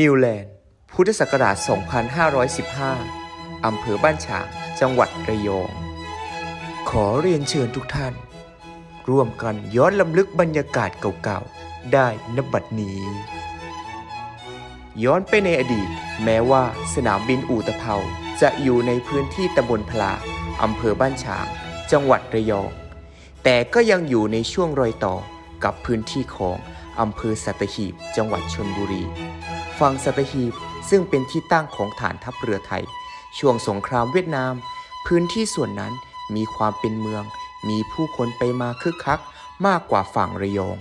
นิวแลนด์ พุทธศักราช 2515 อำเภอบ้านฉาง จังหวัดระยอง ขอเรียนเชิญทุกท่าน ร่วมกันย้อนลำลึกบรรยากาศเก่าๆ ได้นบัดนี้ ย้อนไปในอดีต แม้ว่าสนามบินอู่ตะเภาจะอยู่ในพื้นที่ตำบลพลาอำเภอบ้านฉาง จังหวัดระยอง แต่ก็ยังอยู่ในช่วงรอยต่อกับพื้นที่ของอำเภอสัตหีบ จังหวัดชนบุรี ฝั่งสัตหีบซึ่งเป็นที่ตั้งของฐานทัพเรือไทย ช่วงสงครามเวียดนาม พื้นที่ส่วนนั้นมีความเป็นเมือง มีผู้คนไปมาคึกคักมากกว่าฝั่งระยอง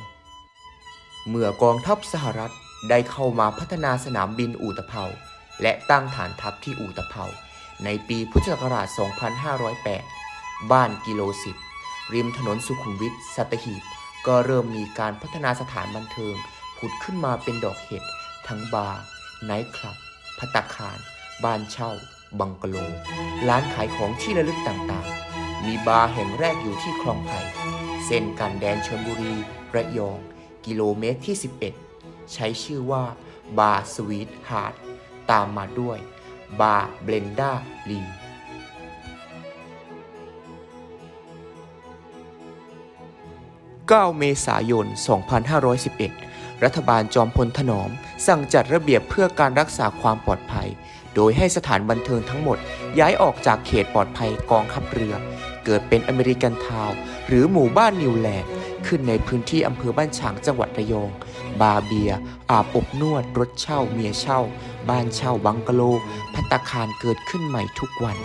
เมื่อกองทัพสหรัฐได้เข้ามาพัฒนาสนามบินอู่ตะเภา และตั้งฐานทัพที่อู่ตะเภา ในปีพุทธศักราช 2508 บ้านกิโลสิบริมถนนสุขุมวิทสัตหีบ ก็เริ่มมีการพัฒนาสถานบันเทิงผุดขึ้นมาเป็นดอกเห็ด ทั้งบาร์ไนท์คลับพัตคาร บ้านเช่า บังกะโล ร้านขายของที่ระลึกต่างๆ มีบาร์แห่งแรกอยู่ที่คลองไผ่เส้นกันแดนชลบุรี ระยอง กิโลเมตรที่ 11 ใช้ชื่อว่าบาร์สวีทฮาร์ดตามมาด้วยบาร์เบลนด้าลี9 เมษายน 2511 รัฐบาลจอมพลถนอม สั่งจัดระเบียบเพื่อการรักษาความปลอดภัย โดยให้สถานบันเทิงทั้งหมด ย้ายออกจากเขตปลอดภัยกองทัพเรือ เกิดเป็นอเมริกันทาวหรือหมู่บ้านนิวแลนด์ขึ้นในพื้นที่อำเภอบ้านฉางจังหวัดระยอง บาร์เบีย อาบอบนวด รถเช่า เมียเช่า บ้านเช่าบังกะโล พัตคารเกิดขึ้นใหม่ทุกวัน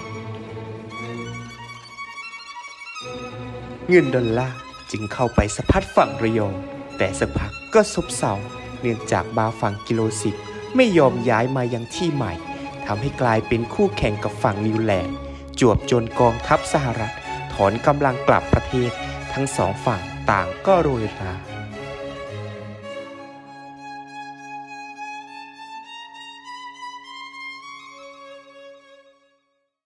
เงินดอลลาร์จึงเข้าไปสะพัดฝั่งระยอง แต่สักพักก็ซบเซา เนื่องจากบาร์ฝั่งกิโลสิบไม่ยอมย้ายมายังที่ใหม่ทำให้กลายเป็นคู่แข่งกับฝั่งนิวแลนด์จวบจนกองทัพสหรัฐ ถอนกำลังกลับประเทศ ทั้งสองฝั่งต่างก็โรยรา